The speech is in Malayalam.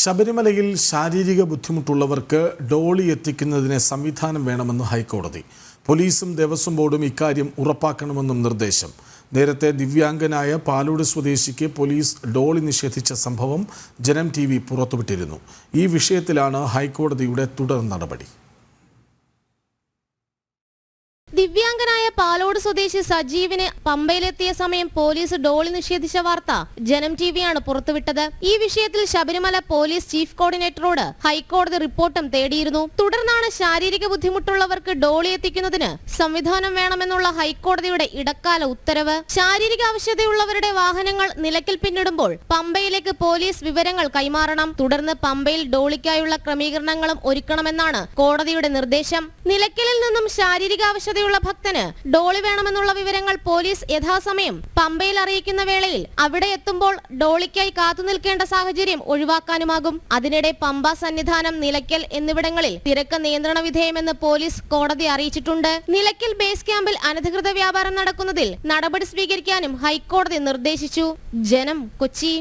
ശബരിമലയിൽ ശാരീരിക ബുദ്ധിമുട്ടുള്ളവർക്ക് ഡോളി എത്തിക്കുന്നതിന് സംവിധാനം വേണമെന്ന് ഹൈക്കോടതി. പോലീസും ദേവസ്വം ബോർഡും ഇക്കാര്യം ഉറപ്പാക്കണമെന്നും നിർദ്ദേശം. നേരത്തെ ദിവ്യാംഗനായ പാലോട് സ്വദേശിക്ക് പോലീസ് ഡോളി നിഷേധിച്ച സംഭവം ജനം ടി വി പുറത്തുവിട്ടിരുന്നു. ഈ വിഷയത്തിലാണ് ഹൈക്കോടതിയുടെ തുടർ നടപടി. ദിവ്യാംഗനായ പാലോട് സ്വദേശി സജീവിനെ പമ്പയിലെത്തിയ സമയം പോലീസ് ഡോളി നിഷേധിച്ച വാർത്ത ജനം ടിവിയാണ് പുറത്തുവിട്ടത്. ഈ വിഷയത്തിൽ ശബരിമല പോലീസ് ചീഫ് കോർഡിനേറ്ററോട് ഹൈക്കോടതി റിപ്പോർട്ടും തേടിയിരുന്നു. തുടർന്നാണ് ശാരീരിക ബുദ്ധിമുട്ടുള്ളവർക്ക് ഡോളി എത്തിക്കുന്നതിന് സംവിധാനം വേണമെന്നുള്ള ഹൈക്കോടതിയുടെ ഇടക്കാല ഉത്തരവ്. ശാരീരിക ആവശ്യതയുള്ളവരുടെ വാഹനങ്ങൾ നിലക്കിൽ പിന്നിടുമ്പോൾ പമ്പയിലേക്ക് പോലീസ് വിവരങ്ങൾ കൈമാറണം. തുടർന്ന് പമ്പയിൽ ഡോളിക്കായുള്ള ക്രമീകരണങ്ങളും ഒരുക്കണമെന്നാണ് കോടതിയുടെ നിർദ്ദേശം. നിലയ്ക്കലിൽ നിന്നും ശാരീരിക ആവശ്യതയുള്ള ഭക്തന് ഡോളി വേണമെന്നുള്ള വിവരങ്ങൾ പോലീസ് യഥാസമയം പമ്പയിൽ അറിയിക്കുന്ന വേളയിൽ അവിടെ എത്തുമ്പോൾ ഡോളിക്കായി കാത്തു നിൽക്കേണ്ട സാഹചര്യം ഒഴിവാക്കാനുമാകും. അതിനിടെ പമ്പ സന്നിധാനം നിലയ്ക്കൽ എന്നിവിടങ്ങളിൽ തിരക്ക് നിയന്ത്രണ വിധേയമെന്ന് പോലീസ് കോടതി അറിയിച്ചിട്ടുണ്ട്. നിലയ്ക്കൽ ബേസ് ക്യാമ്പിൽ അനധികൃത വ്യാപാരം നടക്കുന്നതിൽ നടപടി സ്വീകരിക്കാനും ഹൈക്കോടതി നിർദ്ദേശിച്ചു. ജനം കൊച്ചി.